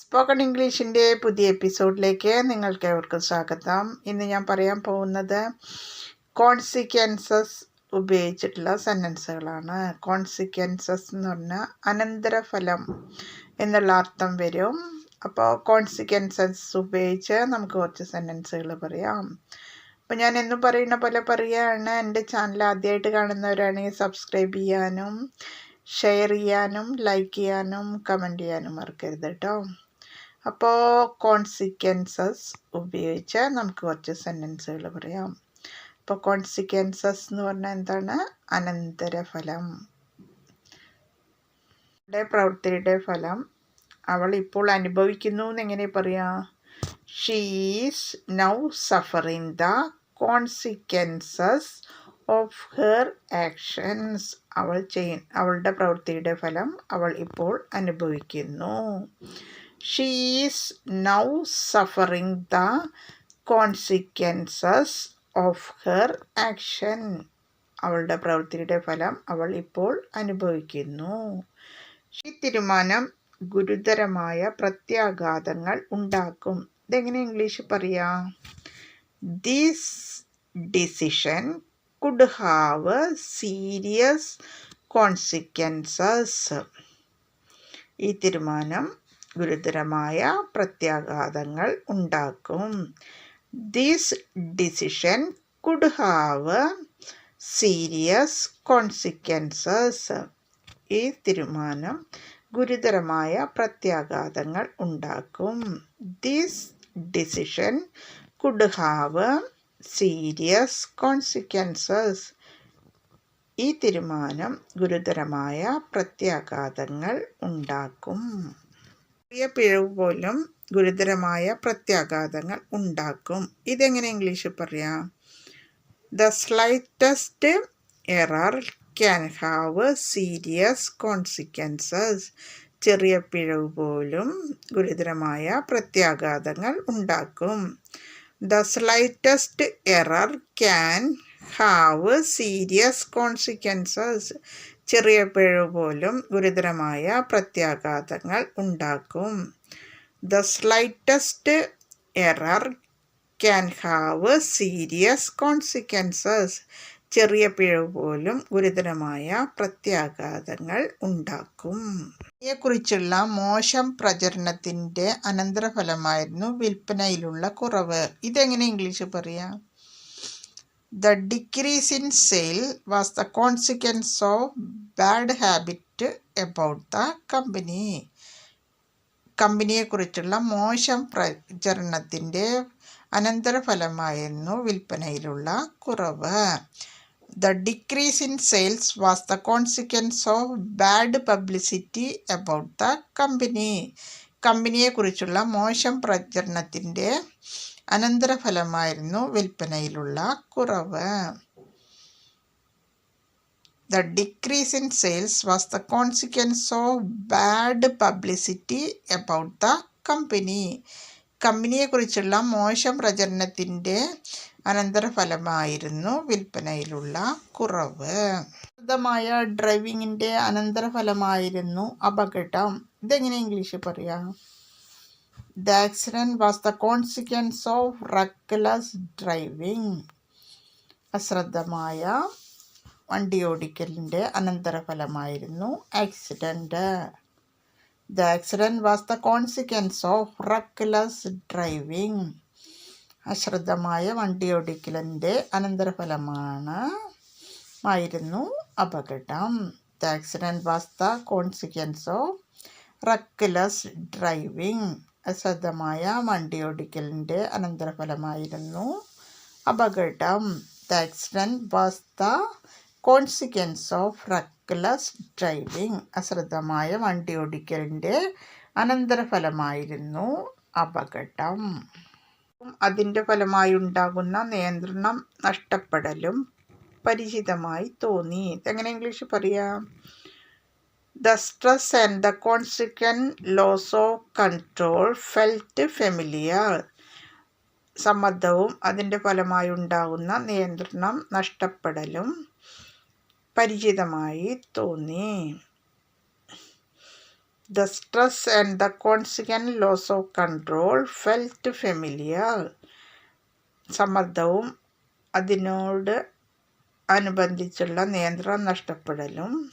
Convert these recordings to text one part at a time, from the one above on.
Spoken ഇംഗ്ലീഷിന്റെ പുതിയ എപ്പിസോഡിലേക്ക് നിങ്ങൾക്ക് ഏവർക്കും സ്വാഗതം. ഇന്ന് ഞാൻ പറയാൻ പോകുന്നത് കോൺസിക്വൻസസ് ഉപയോഗിച്ചിട്ടുള്ള സെന്റൻസുകളാണ് കോൺസിക്വൻസസ് എന്ന് പറഞ്ഞാൽ അനന്തരഫലം എന്നുള്ള അർത്ഥം വരും. അപ്പോൾ കോൺസിക്വൻസസ് ഉപയോഗിച്ച് നമുക്ക് കുറച്ച് സെന്റൻസുകൾ പറയാം. അപ്പോൾ ഞാൻ എന്നും പറയുന്ന പോലെ പറയുകയാണ് എന്റെ ചാനൽ ആദ്യമായിട്ട് കാണുന്നവരാണെങ്കിൽ സബ്സ്ക്രൈബ് ചെയ്യാനും ഷെയർ ചെയ്യാനും ലൈക്ക് ചെയ്യാനും കമന്റ് ചെയ്യാനും മറക്കരുത് കേട്ടോ അപ്പോൾ കോൺസിക്വൻസസ് ഉപയോഗിച്ച് നമുക്ക് കുറച്ച് സെന്റൻസുകൾ പറയാം. അപ്പോൾ കോൺസിക്വൻസസ് എന്ന് പറഞ്ഞാൽ എന്താണ്? അനന്തരഫലം. പ്രവൃത്തിയുടെ ഫലം. അവൾ ഇപ്പോൾ അനുഭവിക്കുന്നു എന്ന് എന്നെങ്ങനെ പറയാം? She's now suffering the consequences of her actions അവൾ ചെയ്യ അവളുടെ പ്രവൃത്തിയുടെ ഫലം അവൾ ഇപ്പോൾ അനുഭവിക്കുന്നു. She is now suffering the consequences of her action അവളുടെ പ്രവൃത്തിയുടെ ഫലം അവൾ ഇപ്പോൾ അനുഭവിക്കുന്നു. ഈ തീരുമാനം ഗുരുതരമായ പ്രത്യാഘാതങ്ങൾ ഉണ്ടാക്കും. ഇതെങ്ങനെ ഇംഗ്ലീഷ് പറയാ? This decision could have serious consequences ഈ തീരുമാനം ഗുരുതരമായ പ്രത്യാഘാതങ്ങൾ ഉണ്ടാക്കും. This decision could have serious consequences ഈ തീരുമാനം ഗുരുതരമായ പ്രത്യാഘാതങ്ങൾ ഉണ്ടാക്കും. This decision could have serious consequences ഈ തീരുമാനം ഗുരുതരമായ പ്രത്യാഘാതങ്ങൾ ഉണ്ടാക്കും. ചെറിയ പിഴവ് പോലും ഗുരുതരമായ പ്രത്യാഘാതങ്ങൾ ഉണ്ടാക്കും. ഇതെങ്ങനെ ഇംഗ്ലീഷിൽ പറയാം? The slightest error can have serious consequences ചെറിയ പിഴവ് പോലും ഗുരുതരമായ പ്രത്യാഘാതങ്ങൾ ഉണ്ടാക്കും. The slightest error can have serious consequences ചെറിയ പിഴവ് പോലും ഗുരുതരമായ പ്രത്യാഘാതങ്ങൾ ഉണ്ടാക്കും. The slightest error can have serious consequences ചെറിയ പിഴവ് പോലും ഗുരുതരമായ പ്രത്യാഘാതങ്ങൾ ഉണ്ടാക്കും. ഇതിനെക്കുറിച്ചുള്ള മോശം പ്രചരണത്തിന്റെ അനന്തരഫലമായിരുന്നു വിൽപ്പനയിലുള്ള കുറവ്. ഇതെങ്ങനെ ഇംഗ്ലീഷ് പറയാം? The decrease in sale was the consequence of bad habit about the company കമ്പനിയെക്കുറിച്ചുള്ള മോശം പ്രചരണത്തിന്റെ അനന്തരഫലമായിരുന്നു വിൽപ്പനയിലുള്ള കുറവ്. The decrease in sales was the consequence of bad publicity about the company കമ്പനിയെക്കുറിച്ചുള്ള മോശം പ്രചരണത്തിന്റെ അനന്തരഫലമായിരുന്നു വിൽപ്പനയിലുള്ള കുറവ്. The decrease in sales was the consequence of bad publicity about the company കമ്പനിയെക്കുറിച്ചുള്ള മോശം പ്രചരണത്തിന്റെ അനന്തരഫലമായിരുന്നു വിൽപ്പനയിലുള്ള കുറവ്. ശുദ്ധമായ ഡ്രൈവിങ്ങിന്റെ അനന്തരഫലമായിരുന്നു അപകടം. ഇതെങ്ങനെ ഇംഗ്ലീഷിൽ പറയാം? The accident was the consequence of reckless driving. അശ്രദ്ധമായ വണ്ടി ഓടിക്കലിന്റെ അനന്തരഫലമായിരുന്നു accident the accident was the consequence of reckless driving അശ്രദ്ധമായ വണ്ടി ഓടിക്കലിന്റെ അനന്തരഫലമാണ് ആയിരുന്നു അപകടം. The accident was the consequence of reckless driving അശ്രദ്ധമായ വണ്ടിയോടിക്കലിന്റെ അനന്തരഫലമായിരുന്നു. അപകടം. The accident was the consequence of reckless driving. അശ്രദ്ധമായ വണ്ടിയോടിക്കലിന്റെ അനന്തരഫലമായിരുന്നു അപകടം. അതിന്റെ ഫലമായി ഉണ്ടാകുന്ന നിയന്ത്രണം നഷ്ടപ്പെടലും പരിചിതമായി തോന്നി. എങ്ങനെ ഇംഗ്ലീഷ് പറയാം? The stress and the consequent loss of control felt familiar. സമ്മർദ്ദവും അതിന്റെ ഫലമായി ഉണ്ടാകുന്ന നിയന്ത്രണം നഷ്ടപ്പെടലും പരിചിതമായി തോന്നി. The stress and the consequent loss of control felt familiar. സമ്മർദ്ദവും അതിനോട് അനുബന്ധിച്ചുള്ള നിയന്ത്രണം നഷ്ടപ്പെടലും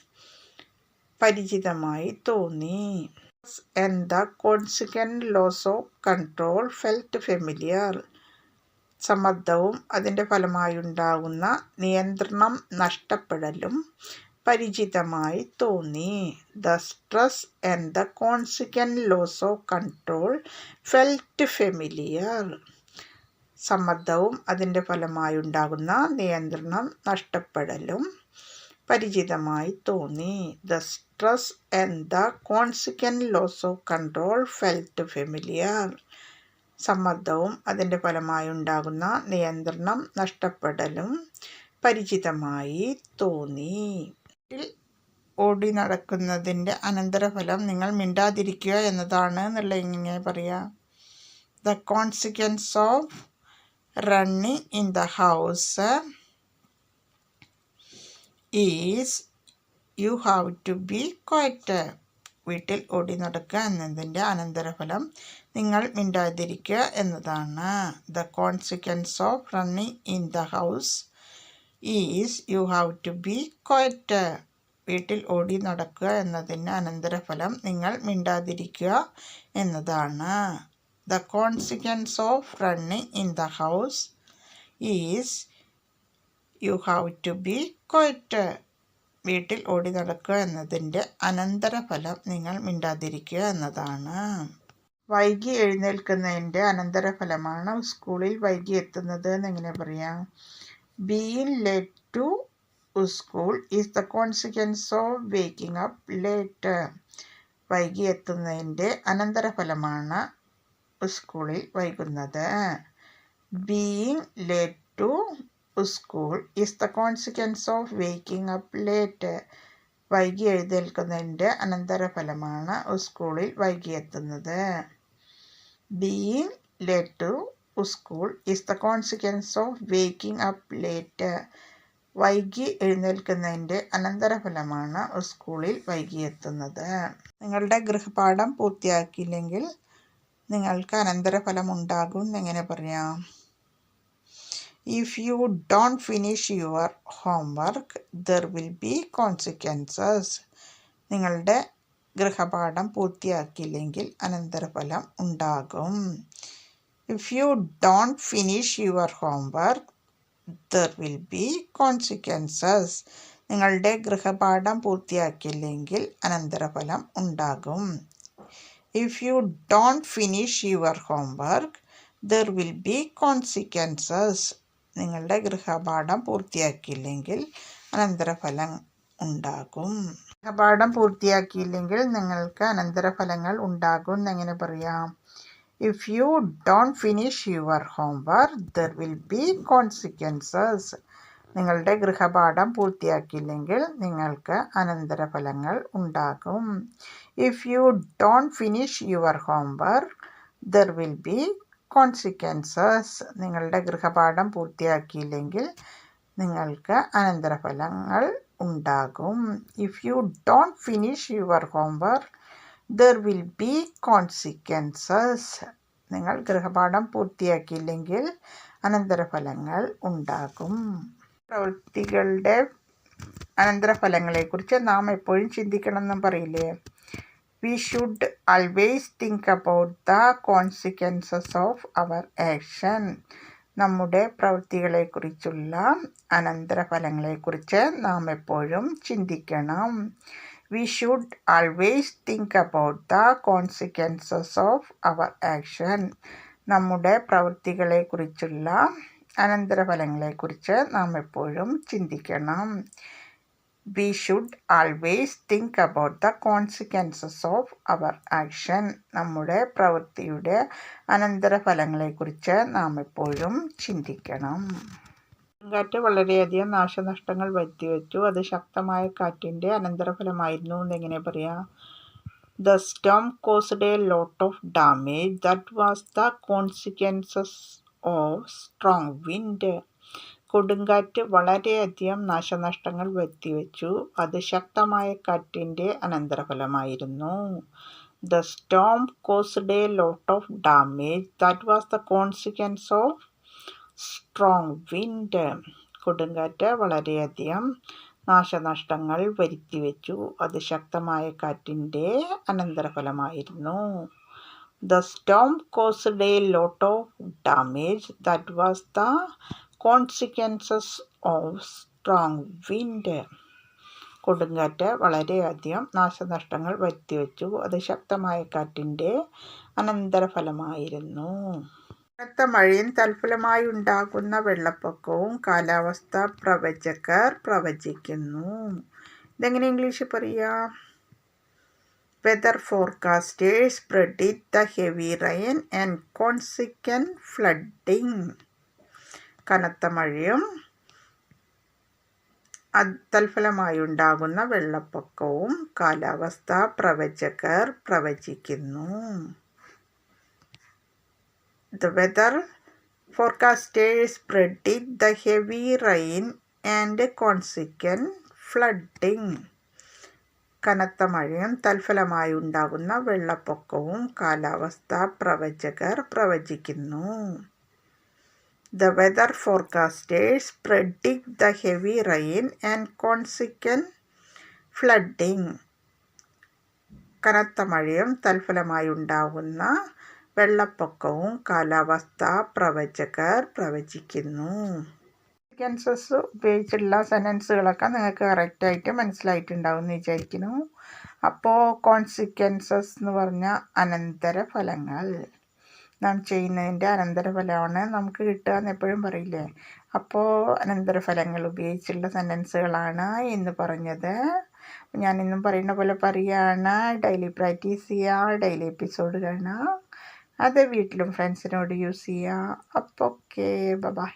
പരിചിതമായി തോന്നി. And the consequent loss of control felt familiar സമ്മർദ്ദവും അതിന്റെ ഫലമായുണ്ടാകുന്ന നിയന്ത്രണം നഷ്ടപ്പെടലും പരിചിതമായി തോന്നി. The stress and the consequent loss of control felt familiar സമ്മർദ്ദവും അതിന്റെ ഫലമായുണ്ടാകുന്ന നിയന്ത്രണം നഷ്ടപ്പെടലും പരിചിതമായി തോന്നി. The stress and the consequent loss of control felt familiar സമ്മർദ്ദവും അതിന്റെ ഫലമായി ഉണ്ടാകുന്ന നിയന്ത്രണം നഷ്ടപ്പെടലും പരിചിതമായി തോന്നി. ഓടി നടക്കുന്നതിന്റെ അനന്തരഫലം നിങ്ങൾ മിണ്ടാതിരിക്കുക എന്നതാണ് എന്നുള്ള എങ്ങനെ പറയാം. The consequence of running in the house is you have to be quiet വീട്ടിൽ ഓടി നടക്കുക എന്നതിന്റെ അനന്തരഫലം നിങ്ങൾ മിണ്ടാതിരിക്കുക എന്നതാണ്. The consequence of running in the house is you have to be quiet വീട്ടിൽ ഓടി നടക്കുക എന്നതിന്റെ അനന്തരഫലം നിങ്ങൾ മിണ്ടാതിരിക്കുക എന്നതാണ്. The consequence of running in the house is you have to be quiet വീട്ടിൽ ഓടി നടക്കുക എന്നതിന്റെ അനന്തരഫലം നിങ്ങൾ മിണ്ടാതിരിക്കുക എന്നതാണ്. വൈകി എഴുന്നേൽക്കുന്നതിന്റെ അനന്തരഫലമാണ് സ്കൂളിൽ വൈകി എത്തുന്നത് എന്നെങ്ങനെ പറയാം. Being late to school is the consequence of waking up late വൈകി എത്തുന്നതിന്റെ അനന്തരഫലമാണ് സ്കൂളിൽ വൈകുന്നത്. Being late to school is the consequence of waking up late വൈകി എഴുന്നേൽക്കുന്നതിന്റെ അനന്തരഫലമാണ് സ്കൂളിൽ വൈകി എത്തുന്നത്. Being late to school is the consequence of waking up late വൈകി എഴുന്നേൽക്കുന്നതിന്റെ അനന്തരഫലമാണ് സ്കൂളിൽ വൈകി എത്തുന്നത്. നിങ്ങളുടെ ഗൃഹപാഠം പൂർത്തിയാക്കിയില്ലെങ്കിൽ നിങ്ങൾക്ക് അനന്തരഫലം ഉണ്ടാകും എന്നെങ്ങനെ പറയാം? If you don't finish your homework there will be consequences. നിങ്ങളുടെ ഗൃഹപാഠം പൂർത്തിയാക്കിയില്ലെങ്കിൽ അനന്തരഫലം ഉണ്ടാകും. If you don't finish your homework there will be consequences നിങ്ങളുടെ ഗൃഹപാഠം പൂർത്തിയാക്കിയില്ലെങ്കിൽ അനന്തരഫലം ഉണ്ടാകും. If you don't finish your homework there will be consequences നിങ്ങളുടെ ഗൃഹപാഠം പൂർത്തിയാക്കിയില്ലെങ്കിൽ അനന്തരഫലം ഉണ്ടാകും. ഗൃഹപാഠം പൂർത്തിയാക്കിയില്ലെങ്കിൽ നിങ്ങൾക്ക് അനന്തരഫലങ്ങൾ ഉണ്ടാകും എന്നെങ്ങനെ പറയാം? If you don't finish your homework there will be consequences നിങ്ങളുടെ ഗൃഹപാഠം പൂർത്തിയാക്കിയില്ലെങ്കിൽ നിങ്ങൾക്ക് അനന്തരഫലങ്ങൾ ഉണ്ടാകും. If you don't finish your homework there will be consequences നിങ്ങളുടെ ഗൃഹപാഠം പൂർത്തിയാക്കിയില്ലെങ്കിൽ നിങ്ങൾക്ക് അനന്തരഫലങ്ങൾ ഉണ്ടാകും. If you don't finish your homework there will be consequences നിങ്ങൾ ഗൃഹപാഠം പൂർത്തിയാക്കിയില്ലെങ്കിൽ അനന്തരഫലങ്ങൾ ഉണ്ടാകും. പ്രവൃത്തികളുടെ അനന്തരഫലങ്ങളെക്കുറിച്ച് നാം എപ്പോഴും ചിന്തിക്കണം എന്നും പറയില്ലേ? We should always think about the consequences of our action നമ്മുടെ പ്രവൃത്തികളെക്കുറിച്ചുള്ള അനന്തരഫലങ്ങളെക്കുറിച്ച് നാം എപ്പോഴും ചിന്തിക്കണം. We should always think about the consequences of our action നമ്മുടെ പ്രവൃത്തികളെക്കുറിച്ചുള്ള അനന്തരഫലങ്ങളെക്കുറിച്ച് നാം എപ്പോഴും ചിന്തിക്കണം. We should always think about the consequences of our action നമ്മുടെ പ്രവൃത്തിയുടെ അനന്തരഫലങ്ങളെക്കുറിച്ച് നാം എപ്പോഴും ചിന്തിക്കണം. കാറ്റ് വളരെയധികം നാശനഷ്ടങ്ങൾ വരുത്തിവെച്ചു. അത് ശക്തമായ കാറ്റിന്റെ അനന്തരഫലമായിരുന്നു എന്നെങ്ങനെ പറയാം? The storm caused a lot of damage that was the consequences of strong wind കൊടുങ്കാറ്റ് വളരെയധികം നാശനഷ്ടങ്ങൾ വരുത്തിവെച്ചു. അത് ശക്തമായ കാറ്റിന്റെ അനന്തരഫലമായിരുന്നു. The storm caused a lot of damage that was the consequence of strong wind കൊടുങ്കാറ്റ് വളരെയധികം നാശനഷ്ടങ്ങൾ വരുത്തിവെച്ചു. അത് ശക്തമായ കാറ്റിന്റെ അനന്തരഫലമായിരുന്നു. The storm caused a lot of damage that was the consequences of strong wind കൊടുങ്കാറ്റ് വളരെയധികം നാശനഷ്ടങ്ങൾ വരുത്തിവെച്ചു. അത് ശക്തമായ കാറ്റിന്റെ അനന്തരഫലമായിരുന്നു. കനത്ത മഴയും തൽഫലമായി ഉണ്ടാകുന്ന വെള്ളപ്പൊക്കവും കാലാവസ്ഥ പ്രവചകർ പ്രവചിക്കുന്നു. ഇതെങ്ങനെ ഇംഗ്ലീഷിൽ പറയാം? Weather forecasters predict the heavy rain and consequent flooding കനത്ത മഴയും തൽഫലമായുണ്ടാകുന്ന വെള്ളപ്പൊക്കവും കാലാവസ്ഥാ പ്രവചകർ പ്രവചിക്കുന്നു. The weather forecasters predict the heavy rain and consequent flooding. കനത്ത മഴയും തൽഫലമായി ഉണ്ടാകുന്ന വെള്ളപ്പൊക്കവും കാലാവസ്ഥാ പ്രവചകർ പ്രവചിക്കുന്നു. The weather forecasters predict the heavy rain and consequent flooding കനത്ത മഴയും തൽഫലമായി ഉണ്ടാകുന്ന വെള്ളപ്പൊക്കവും കാലാവസ്ഥ പ്രവചകർ പ്രവചിക്കുന്നു. സെൻസസ് ഉപയോഗിച്ചുള്ള സെന്റൻസുകളൊക്കെ നിങ്ങൾക്ക് കറക്റ്റായിട്ട് മനസ്സിലായിട്ടുണ്ടാവും എന്ന് വിചാരിക്കുന്നു. അപ്പോൾ കോൺസിക്വൻസസ് എന്ന് പറഞ്ഞാൽ അനന്തരഫലങ്ങൾ. നാം ചെയ്യുന്നതിന്റെ അനന്തരഫലമാണ് നമുക്ക് കിട്ടുക എന്ന് എപ്പോഴും പറയില്ലേ? അപ്പോൾ അനന്തരഫലങ്ങൾ ഉപയോഗിച്ചുള്ള സെന്റൻസുകളാണ് എന്ന് പറഞ്ഞത്. ഞാൻ ഇന്നും പറയുന്ന പോലെ പറയുകയാണ് ഡെയിലി പ്രാക്ടീസ് ചെയ്യുക ഡെയിലി എപ്പിസോഡ് കാണുക അത് വീട്ടിലും ഫ്രണ്ട്സിനോട് യൂസ് ചെയ്യുക അപ്പോൾ ഓക്കെ ബൈ